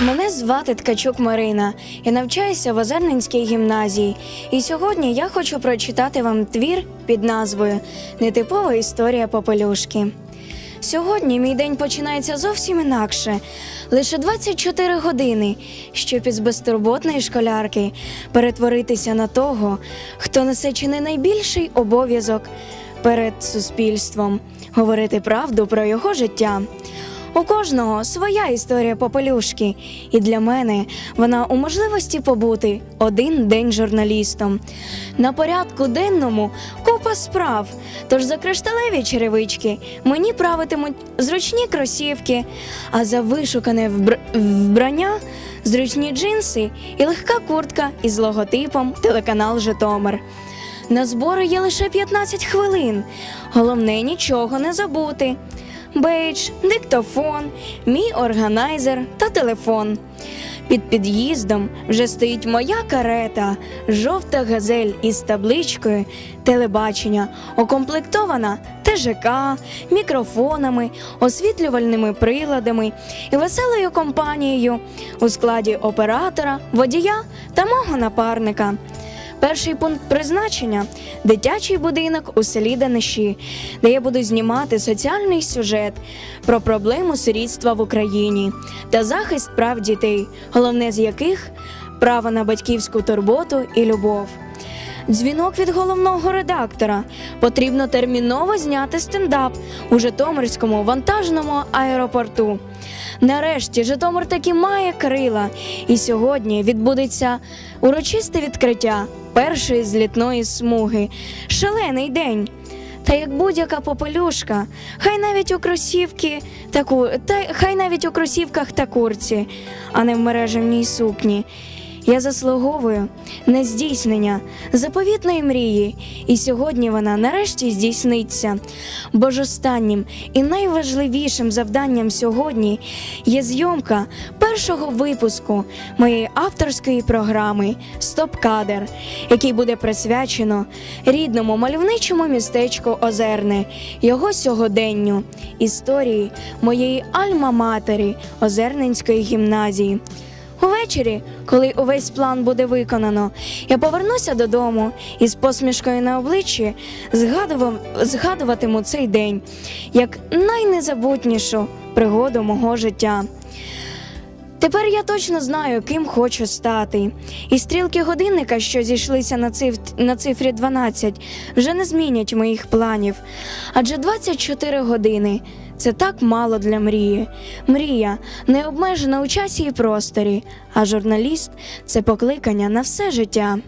Мене звати Ткачук Марина. Я навчаюся в Озерненській гімназії. І сьогодні я хочу прочитати вам твір під назвою Нетипова історія Попелюшки. Сьогодні мій день починається зовсім інакше. Лише 24 години, щоб із безтурботної школярки перетворитися на того, хто несе чи не найбільший обов'язок перед суспільством говорити правду про його життя. У кожного своя історія попелюшки, і для мене вона у можливості побути один день журналістом. На порядку денному купа справ. Тож за кришталеві черевички мені правитимуть зручні кросівки, а за вишукане вбр- вбрання зручні джинси і легка куртка із логотипом телеканал Житомир. На збори є лише 15 хвилин. Головне нічого не забути. Бейдж, диктофон, мій органайзер та телефон. Під під'їздом вже стоїть моя карета, жовта газель із табличкою телебачення, окомплектована ТЖК, мікрофонами, освітлювальними приладами і веселою компанією у складі оператора, водія та мого напарника. Перший пункт призначення дитячий будинок у селі Даниші, де я буду знімати соціальний сюжет про проблему сирітства в Україні та захист прав дітей, головне з яких право на батьківську турботу і любов. Дзвінок від головного редактора. Потрібно терміново зняти стендап у Житомирському вантажному аеропорту. Нарешті Житомир таки має крила, і сьогодні відбудеться урочисте відкриття першої злітної смуги. Шалений день. Та як будь-яка попелюшка, хай навіть у кросівки та та хай навіть у кросівках та курці, а не в мережевній сукні. Я заслуговую на здійснення заповітної мрії, і сьогодні вона нарешті здійсниться. Бо ж останнім і найважливішим завданням сьогодні є зйомка першого випуску моєї авторської програми Стоп-кадр, який буде присвячено рідному мальовничому містечку Озерне, його сьогоденню, історії моєї альма-матері Озерненської гімназії. Увечері, коли увесь план буде виконано, я повернуся додому і з посмішкою на обличчі згадував, згадуватиму цей день як найнезабутнішу пригоду мого життя. Тепер я точно знаю, ким хочу стати. І стрілки годинника, що зійшлися на, циф... на цифрі 12, вже не змінять моїх планів. Адже 24 години це так мало для мрії. Мрія не обмежена у часі і просторі, а журналіст це покликання на все життя.